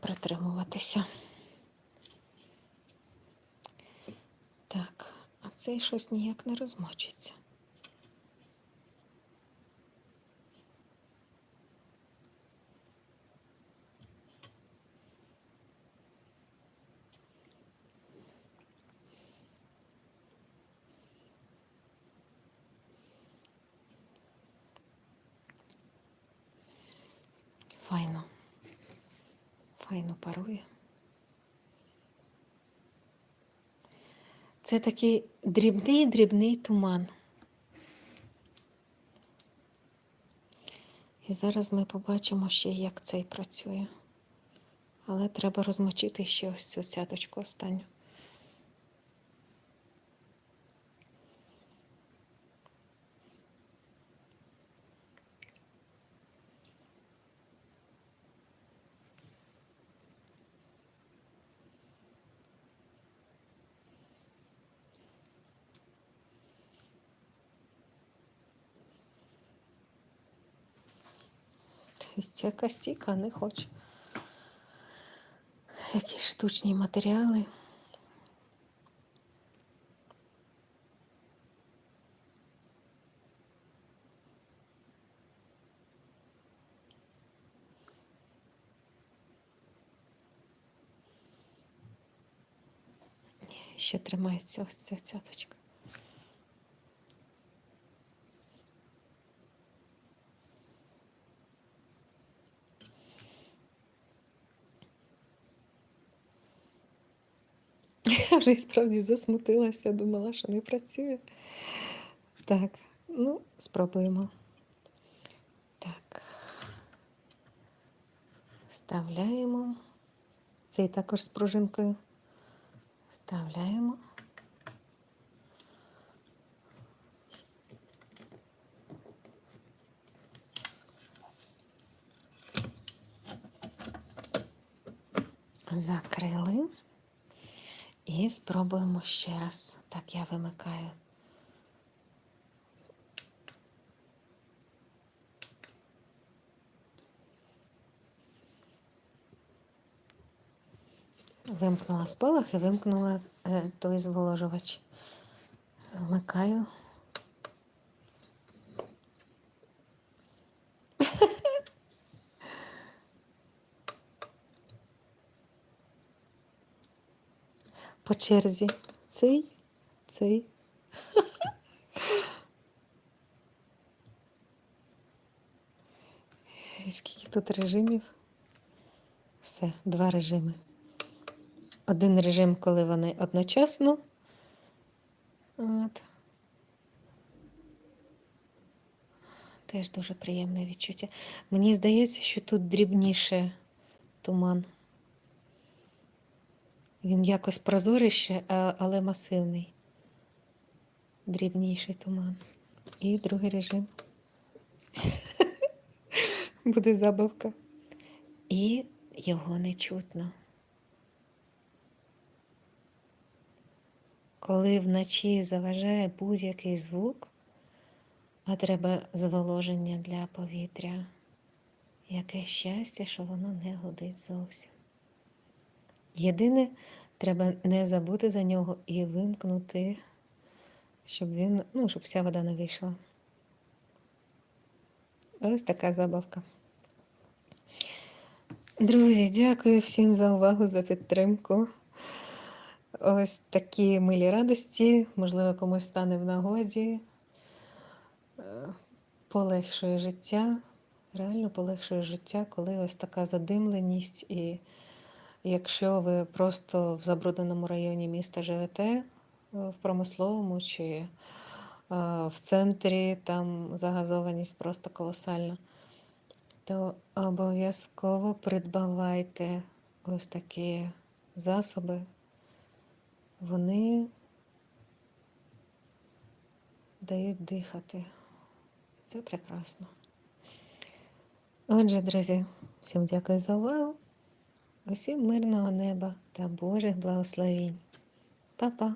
притримуватися. Так, а цей щось ніяк не розмочиться. Файно. Файно парує. Це такий дрібний-дрібний туман. І зараз ми побачимо ще, як цей працює. Але треба розмочити ще ось цю цяточку останню. Тобто ця кастіка не хоче. Якісь штучні матеріали. Ще тримається ось ця цяточка. Я вже і справді засмутилася, думала, що не працює. Так, ну, спробуємо. Так. Вставляємо. Цей також з пружинкою. Вставляємо. Закрили. І спробуємо ще раз. Так, я вимикаю. Вимкнула спалах і вимкнула е, той зволожувач. Вмикаю. По черзі. Цей, цей. Скільки тут режимів? Все, два режими. Один режим, коли вони одночасно. От. Теж дуже приємне відчуття. Мені здається, що тут дрібніше туман. Він якось прозорище, а- але масивний. Дрібніший туман. І другий режим. Буде забавка. І його не чутно. Коли вночі заважає будь-який звук, а треба зволоження для повітря, яке щастя, що воно не гудить зовсім. Єдине, треба не забути за нього і вимкнути, щоб він, ну, щоб вся вода не вийшла. Ось така забавка. Друзі, дякую всім за увагу, за підтримку. Ось такі милі радості, можливо, комусь стане в нагоді, Е, полегшує життя, реально полегшує життя, коли ось така задимленість. І якщо ви просто в забрудненому районі міста живете, е, в промисловому чи е, в центрі, там загазованість просто колосальна, то обов'язково придбавайте ось такі засоби. Вони дають дихати. Це прекрасно. Отже, друзі, всім дякую за увагу. Усім мирного неба та Божих благословінь. Па-па!